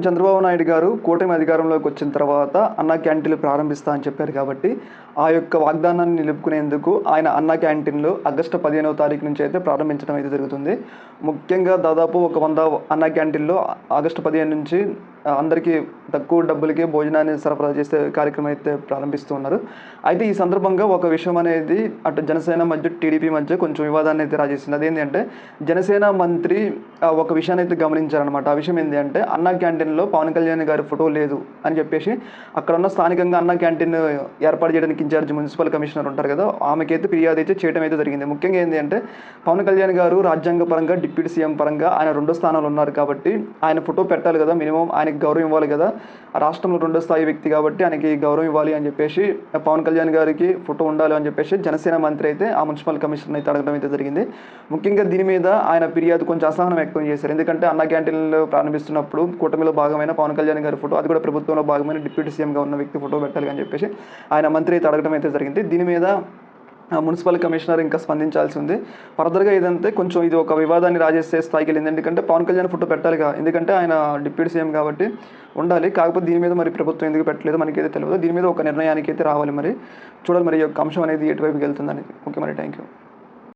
చంద్రబాబు నాయుడు గారు కూటమి అధికారంలోకి వచ్చిన తర్వాత అన్నా క్యాంటీన్లు ప్రారంభిస్తా అని చెప్పారు కాబట్టి ఆ యొక్క వాగ్దానాన్ని నిలుపుకునేందుకు ఆయన అన్నా క్యాంటీన్లు ఆగస్టు పదిహేనవ తారీఖు నుంచి అయితే ప్రారంభించడం అయితే జరుగుతుంది. ముఖ్యంగా దాదాపు ఒక వంద అన్నా క్యాంటీన్లో ఆగస్టు పదిహేను నుంచి అందరికీ తక్కువ డబ్బులకి భోజనాన్ని సరఫరా చేసే కార్యక్రమం అయితే ప్రారంభిస్తూ ఉన్నారు అయితే ఈ సందర్భంగా ఒక విషయం అనేది అటు జనసేన మధ్య టీడీపీ మధ్య కొంచెం వివాదాన్ని అయితే రాజేసింది. అదేంటంటే జనసేన మంత్రి ఒక విషయాన్ని అయితే గమనించారనమాట ఆ విషయం ఏంటి అంటే అన్నా క్యాంటీన్లో పవన్ కళ్యాణ్ గారి ఫోటో లేదు అని చెప్పేసి అక్కడ ఉన్న స్థానికంగా అన్నా క్యాంటీన్ ఏర్పాటు చేయడానికి ఇన్ఛార్జ్ మున్సిపల్ కమిషనర్ ఉంటారు కదా ఆమెకైతే ఫిర్యాదు అయితే చేయడం అయితే జరిగింది. ముఖ్యంగా ఏంటి అంటే పవన్ కళ్యాణ్ గారు రాజ్యాంగ పరంగా డిప్యూటీ సీఎం పరంగా ఆయన రెండో స్థానంలో ఉన్నారు కాబట్టి ఆయన ఫోటో పెట్టాలి కదా మినిమం ఆయనకి గౌరవం ఇవ్వాలి కదా రాష్ట్రంలో రెండో స్థాయి వ్యక్తి కాబట్టి ఆయనకి గౌరవం ఇవ్వాలి అని చెప్పేసి పవన్ కళ్యాణ్ గారికి ఫోటో ఉండాలి అని చెప్పేసి జనసేన మంత్రి అయితే ఆ మున్సిపల్ కమిషనర్ అయితే అడగడం అయితే జరిగింది. ముఖ్యంగా దీని మీద ఆయన ఫిర్యాదు కొంచెం అసహనం వ్యక్తం చేశారు. ఎందుకంటే అన్న క్యాంటీన్లో ప్రారంభిస్తున్నప్పుడు కూటమిలో భాగమైన పవన్ కళ్యాణ్ గారి ఫోటో అది కూడా ప్రభుత్వంలో భాగమైన డిప్యూటీ సీఎంగా ఉన్న వ్యక్తి ఫోటో పెట్టాలి అని చెప్పేసి ఆయన మంత్రి అయితే అడగడం అయితే జరిగింది. దీని మీద మున్సిపల్ కమిషనర్ ఇంకా స్పందించాల్సి ఉంది. ఫర్దర్గా ఇదంతే కొంచెం ఇది ఒక వివాదాన్ని రాజేసే స్థాయికి వెళ్ళింది. ఎందుకంటే పవన్ కళ్యాణ్ ఫోటో పెట్టాలిగా ఎందుకంటే ఆయన డిప్యూటీ సీఎం కాబట్టి ఉండాలి. కాకపోతే దీని మీద మరి ప్రభుత్వం ఎందుకు పెట్టలేదు? మనకైతే తెలియదు దీని మీద ఒక నిర్ణయానికి అయితే రావాలి మరి. చూడాలి మరి ఈ యొక్క అంశం అనేది ఎటువైపుకి అనేది ఓకే మరి థ్యాంక్ యూ